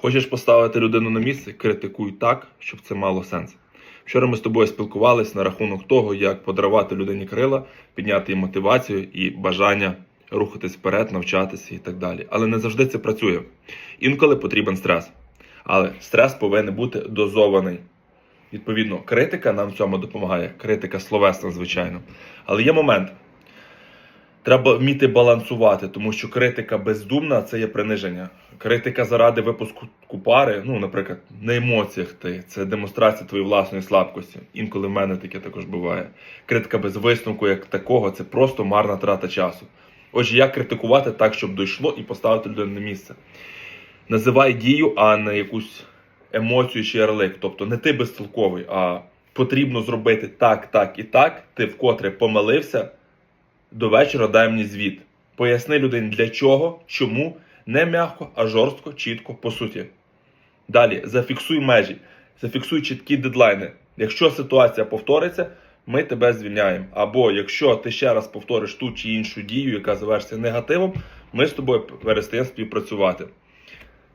Хочеш поставити людину на місце, критикуй так, щоб це мало сенс. Вчора ми з тобою спілкувалися на рахунок того, як подарувати людині крила, підняти їй мотивацію і бажання рухатись вперед, навчатися і так далі. Але не завжди це працює. Інколи потрібен стрес. Але стрес повинен бути дозований. Відповідно, критика нам в цьому допомагає. Критика словесна, звичайно. Але є момент. Треба вміти балансувати, тому що критика бездумна це є приниження. Критика заради випуску пари, ну, наприклад, на емоціях ти, це демонстрація твоєї власної слабкості. Інколи в мене таке також буває. Критика без висновку, як такого, це просто марна трата часу. Отже, як критикувати так, щоб дійшло і поставити людину на місце? Називай дію, а не якусь емоцію чи ярлик. Тобто не ти безтолковий, а потрібно зробити так, так і так. Ти вкотре помилився. До вечора дай мені звіт. Поясни людині для чого, чому, не м'яко, а жорстко, чітко, по суті. Далі зафіксуй межі, зафіксуй чіткі дедлайни. Якщо ситуація повториться, ми тебе звільняємо. Або якщо ти ще раз повториш ту чи іншу дію, яка завершиться негативом, ми з тобою перестаємо співпрацювати.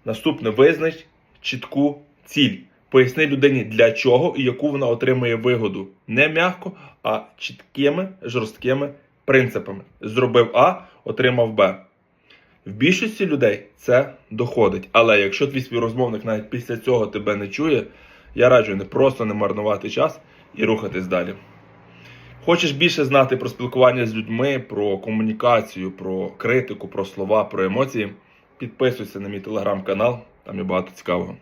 Наступне визнач чітку ціль. Поясни людині для чого і яку вона отримує вигоду. Не м'яко, а чіткими, жорсткими принципами. Зробив А, отримав Б. В більшості людей це доходить. Але якщо твій співрозмовник навіть після цього тебе не чує, я раджу не просто не марнувати час і рухатись далі. Хочеш більше знати про спілкування з людьми, про комунікацію, про критику, про слова, про емоції? Підписуйся на мій телеграм-канал, там є багато цікавого.